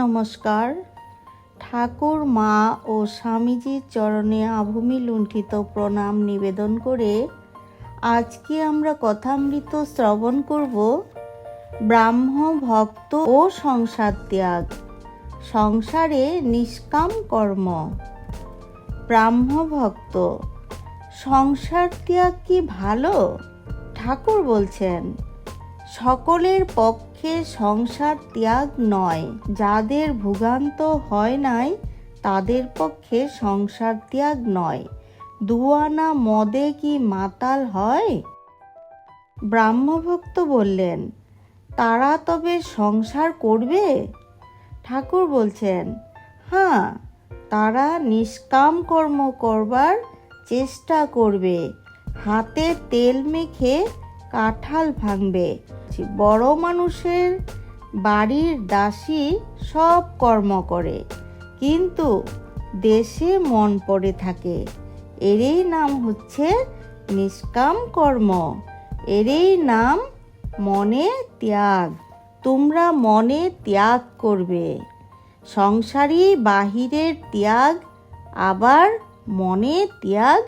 নমস্কার। ঠাকুর, মা ও স্বামীজির চরণে আভূমি লুণ্ঠিত প্রণাম নিবেদন করে আজকে আমরা কথামৃত শ্রবণ করব ব্রাহ্ম, ভক্ত ও সংসার ত্যাগ। সংসারে নিষ্কাম কর্ম। ব্রাহ্ম, ভক্ত, সংসার ত্যাগ কি ভালো? ঠাকুর বলছেন, সকলের পক্ষে সংসার ত্যাগ নয়। যাদের ভোগান্ত হয় নাই, তাদের পক্ষে সংসার ত্যাগ নয়। দুয়ানা মদে কি মাতাল হয়? ব্রাহ্মভক্ত বললেন, তারা তবে সংসার করবে? ঠাকুর বলছেন হ্যাঁ তারা নিষ্কাম কর্ম করবার চেষ্টা করবে। হাতে তেল মেখে কাঁঠাল ভাঙবে। বড় মানুষের বাড়ির দাসী সব কর্ম করে, কিন্তু দেশে মন পড়ে থাকে। এরই নাম হচ্ছে নিষ্কাম কর্ম। এরই নাম মনে ত্যাগ। তোমরা মনে ত্যাগ করবে। সংসারী বাহিরের ত্যাগ আবার মনে ত্যাগ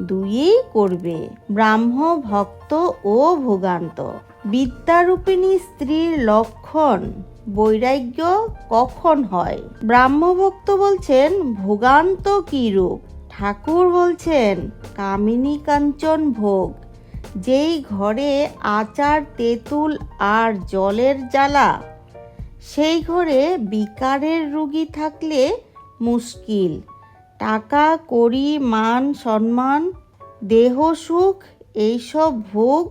দুইই করবে। ব্রাহ্ম ভক্ত ও ভোগান্ত। বিদ্যারূপিণী স্ত্রীর লক্ষণ বৈরাগ্য কখন হয়? ব্রাহ্মভক্ত বলছেন, ভোগান্ত কি রূপ ঠাকুর বলছেন, কামিনী কাঞ্চন ভোগ। যেই ঘরে আচার, তেঁতুল আর জলের জ্বালা, সেই ঘরে বিকারের রুগী থাকলে মুশকিল। টাকা, কড়ি, মান, সম্মান, দেহ সুখ, এইসব ভোগ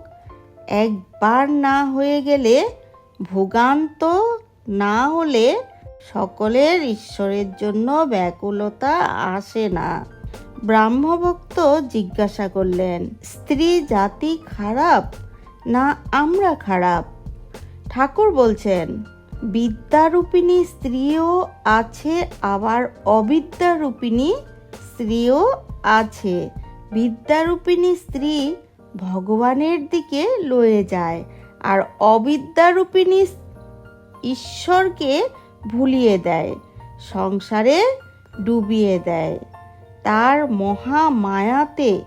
একবার না হয়ে গেলে ভোগান্ত না হলে সকলের ঈশ্বরের জন্য ব্যাকুলতা আসে না। ব্রাহ্মভক্ত জিজ্ঞাসা করলেন, স্ত্রী জাতি খারাপ না আমরা খারাপ? ঠাকুর বলছেন, বিদ্যারূপিণী স্ত্রীও আছে, আবার অবিদ্যারূপিণী স্ত্রীও আছে। বিদ্যারূপিণী স্ত্রী ভগবানের দিকে লয়ে যায় আর অবিদ্যারূপিণী ঈশ্বরকে ভুলিয়ে দেয়, সংসারে ডুবিয়ে দেয়। তার মহা মায়াতে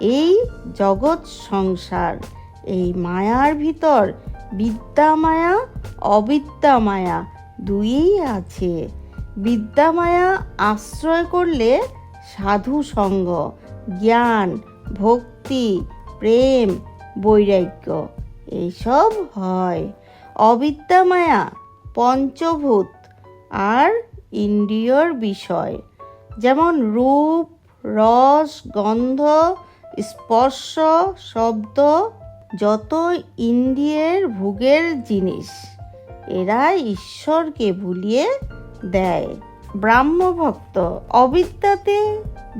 এই জগৎ সংসার, এই মায়ার ভিতর বিদ্যা মায়া অবিদ্যা মায়া দুইই আছে। বিদ্যা মায়া আশ্রয় করলে সাধু সঙ্গ জ্ঞান, ভক্তি প্রেম, বৈরাগ্য, এইসব হয়। অবিদ্যা মায়া, পঞ্চভূত আর ইন্দ্রিয়র বিষয়। যেমন রূপ, রস, গন্ধ, স্পর্শ, শব্দ, যত ইন্দ্রিয়ের ভোগের জিনিস, এরা ঈশ্বরকে ভুলিয়ে দেয়। ব্রাহ্মভক্ত অবিদ্যাতে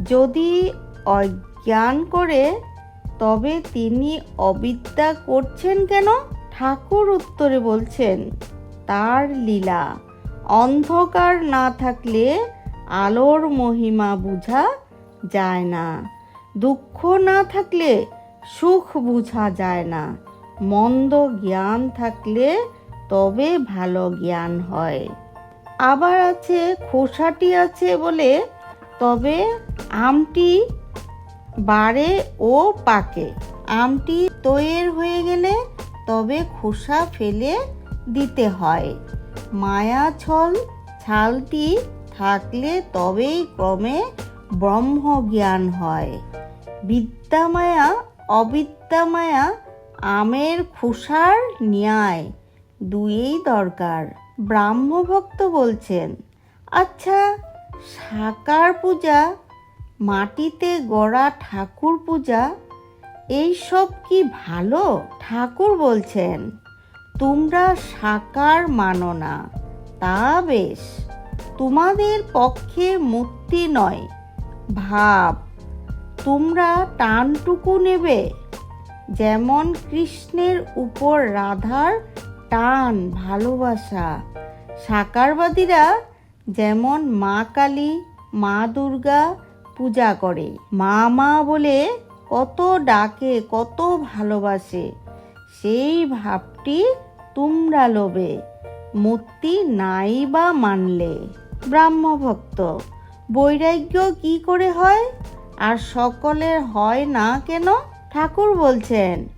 যদি অজ্ঞান করে তবে তিনি অবিদ্যা করছেন কেন? ঠাকুর উত্তরে বলছেন, তার লীলা, অন্ধকার না থাকলে আলোর মহিমা বুঝা যায় না। দুঃখ না থাকলে সুখ বুঝা যায় না। মন্দ জ্ঞান থাকলে তবে ভালো জ্ঞান হয়। আবার আছে, খোসাটি আছে বলে, তবে আমটি বাড়ে ও পাকে। আমটি তৈর হয়ে গেলে তবে খোসা ফেলে দিতে হয়। মায়া ছল ছালটি থাকলে তবেই ক্রমে ব্রহ্ম জ্ঞান হয়। বিদ্যামায়া, অবিদ্যামায়া আমের খোসার ন্যায় দুইই দরকার। ব্রাহ্মভক্ত বলছেন আচ্ছা সাকার পূজা মাটিতে গড়া ঠাকুর পূজা এইসব কি ভালো? ঠাকুর বলছেন, তোমরা সাকার মানো না, তা বেশ। তোমাদের পক্ষে মুক্তি নয়। ভাব, তোমরা টানটুকু নেবে। যেমন কৃষ্ণের উপর রাধার টান, ভালোবাসা। সাকারবাদীরা যেমন মা কালী, মা দুর্গা পূজা করে। মা মা বলে কত ডাকে, কত ভালোবাসে। সেই ভাবটি তোমরা লোবে মূর্তি নাই বা মানলে। ব্রাহ্মভক্ত, বৈরাগ্য কি করে হয়? আর সকলের হয় না কেন? ঠাকুর বলছেন,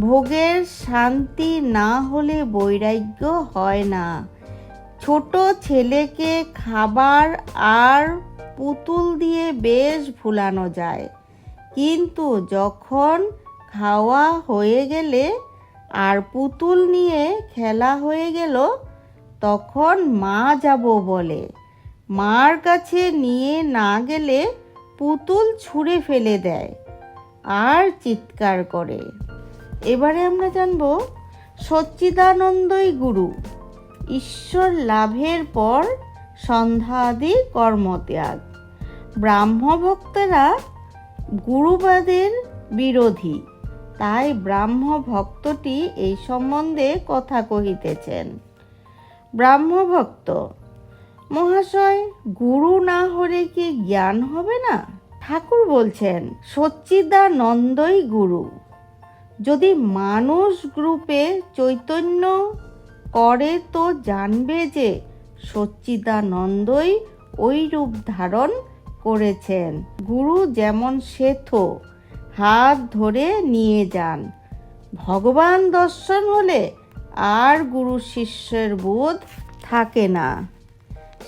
ভোগের শান্তি না হলে বৈরাগ্য হয় না। ছোট ছেলেকে খাবার আর পুতুল দিয়ে বেশ ভুলানো যায়। কিন্তু যখন খাওয়া হয়ে গেলে আর পুতুল নিয়ে খেলা হয়ে গেল, তখন মা যাব বলে। মার কাছে নিয়ে না গেলে পুতুল ছুঁড়ে ফেলে দেয় আর চিৎকার করে। এবারে আমরা জানব, সচ্চিদানন্দই গুরু। ঈশ্বর লাভের পর সন্ধ্যা আদি কর্মত্যাগ। ব্রাহ্মভক্তরা গুরুবাদের বিরোধী, তাই ব্রাহ্ম ভক্তটি এই সম্বন্ধে কথা কহিতেছেন। ব্রাহ্মভক্ত, মহাশয়, গুরু না হলে কি জ্ঞান হবে না? ঠাকুর বলছেন, সচ্চিদানন্দই গুরু। যদি মানুষ গ্রুপে চৈতন্য করে তো জানবে যে সচ্চিদানন্দই ওই রূপ ধারণ করেছেন। গুরু যেমন সেথো হাত ধরে নিয়ে যান। ভগবান দর্শন হলে আর গুরু শিষ্যের বোধ থাকে না।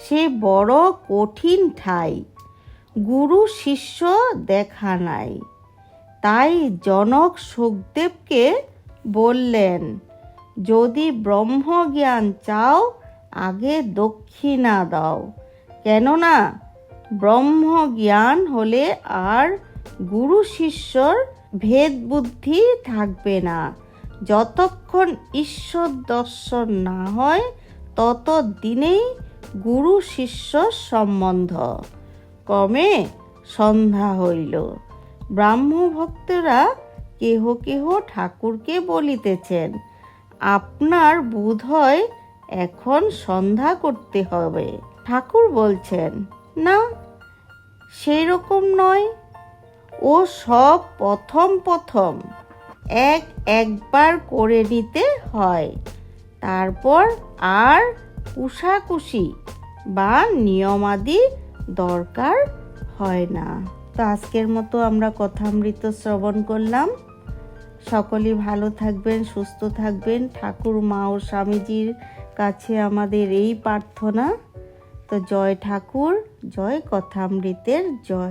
সে বড় কঠিন ঠাই, গুরু শিষ্য দেখা নাই। তাই জনক সুখদেবকে বললেন, যদি ব্রহ্মজ্ঞান চাও আগে দক্ষিণা দাও। কেননা ব্রহ্মজ্ঞান হলে আর গুরু শিষ্যর ভেদ বুদ্ধি থাকবে না। যতক্ষণ ঈশ্বর দর্শন না হয় তত দিনেই গুরু শিষ্য সম্বন্ধ। ক্রমে সন্ধ্যা হইল। ব্রাহ্ম ভক্তরা কেহ কেহ ঠাকুরকে বলিতেছেন, আপনার বোধ হয় এখন সন্ধ্যা করতে হবে। ঠাকুর বলছেন, না সেই রকম নয়। ও সব প্রথম প্রথম এক একবার করে নিতে হয়। তারপর আর কুশাকুশি বা নিয়মাদি দরকার হয় না। তো আজকের মতো আমরা কথামৃত শ্রবণ করলাম। সকলেই ভালো থাকবেন, সুস্থ থাকবেন। ঠাকুর, মা ও স্বামীজির কাছে আমাদের এই প্রার্থনা। তো জয় ঠাকুর জয় কথামৃতের জয়।